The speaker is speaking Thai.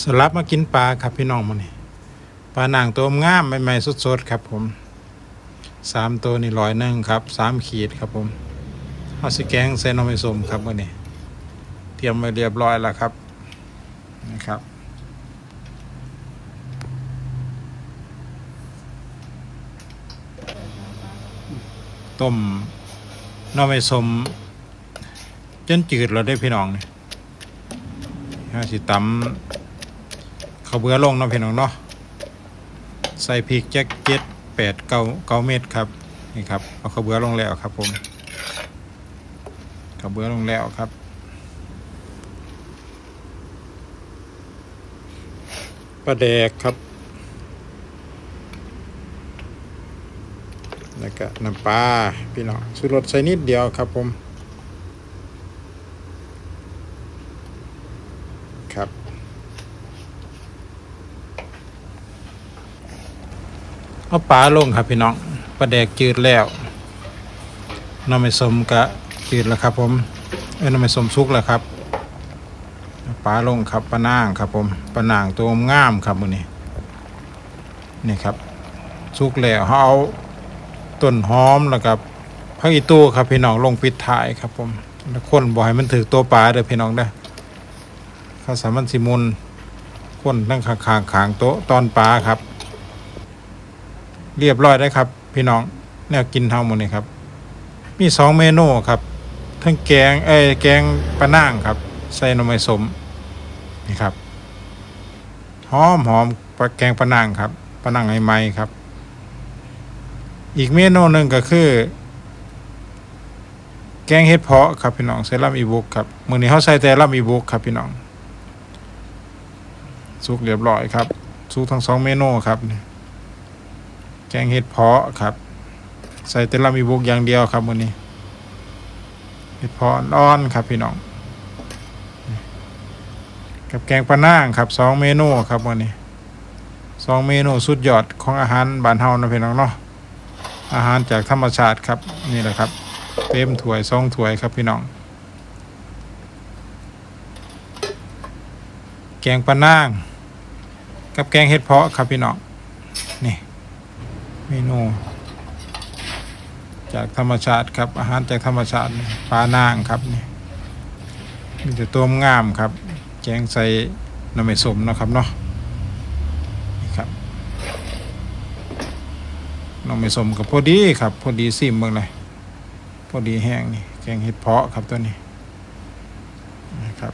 สลับมากินปลาครับพี่น้องมันนี่ปลาหนังตัวงามใหม่ๆสดๆครับผมสามตัวนี่ร้อยหนึ่งครับสามขีดครับผมเอาสิแกงใส่นมไอสมครับวันนี้เตรียมไว้เรียบร้อยแล้วครับนะครับต้มน้อไม่สมจนจืดเราได้พี่น้องนี่ห้าสิตำ ข้าวเบือลงเนาะพี่น้องเนาะใส่พริกแจ็คเจ็ดแปดเก้าเก้าเม็ดครับนี่ครับเอาข้าวเบือลงแล้วครับผมข้าวเบือลงแล้วครับปลาแดกครับแล้วก็น้ำปลาพี่น้องสูรสใส่นิดเดียวครับผมครับ เอาปลาลงครับพี่น้องปลาแดกจืดแล้วน้ำไม่สมกะจืดแล้วครับ ผมเอ้ยน้ำไม่สมสุกแล้วครับปลาลงครับปลานางครับ ผมปลานางตัวงามครับมือนี้นี่ครับสุกแล้วเขาเอาต้นหอมแล้วกับผักอีตู้ครับพี่น้องลงปิดท้ายครับผมแล้วคนบ่ให้มันถือตัวปลาเด้อพี่น้องเด้อข้าวสามันสิมุนคนนั่งขางขางโต๊ะตอนปลาครับ เรียบร้อยได้ครับ พี่น้องแนวกินเท่าหมดนี่ครับ มีสองเมนูครับทั้งแกงเอ้ยแกงปลาน่างครับ ใส่น่อไม้สมนี่ครับหอมหอมปลาแกงปลาน่างครับปลาน่างไอ้ไม้ครับ อีกเมนูหนึ่งก็คือ แกงเห็ดเพาะครับพี่น้องใส่ลำอีบุกครับมือนี้เขาใส่แต่ลำอีบุกครับพี่น้องสุกเรียบร้อยครับสุกทั้งสองเมนูครับนี่ แกงเห็ดเพาะครับ ใส่แต่ลำอีบุกอย่างเดียวครับมื้อนี้เห็ดเพาะอ่อนครับพี่น้อง กับแกงปลาน่างครับสองเมนูครับมื้อนี้สองเมนูสุดยอดของอาหารบ้านเฮานะพี่น้องเนาะอาหารจากธรรมชาติครับนี่แหละครับเต็มถ้วยซองถ้วยครับพี่น้อง แกงปลานาง กับแกงเห็ดเพาะครับพี่น้อง เมนู จากธรรมชาติครับ อาหารจากธรรมชาตินะปลานางครับนี่มีแต่ตัวงามครับ แกงใส่น้ำไม่สมนะครับเนาะนี่ครับน้องไม่สมกับพอดีครับพอดีซิมเบิ่งเลยพอดีแห้งนี่แกงเห็ดเพาะครับตัวนี้นะครับ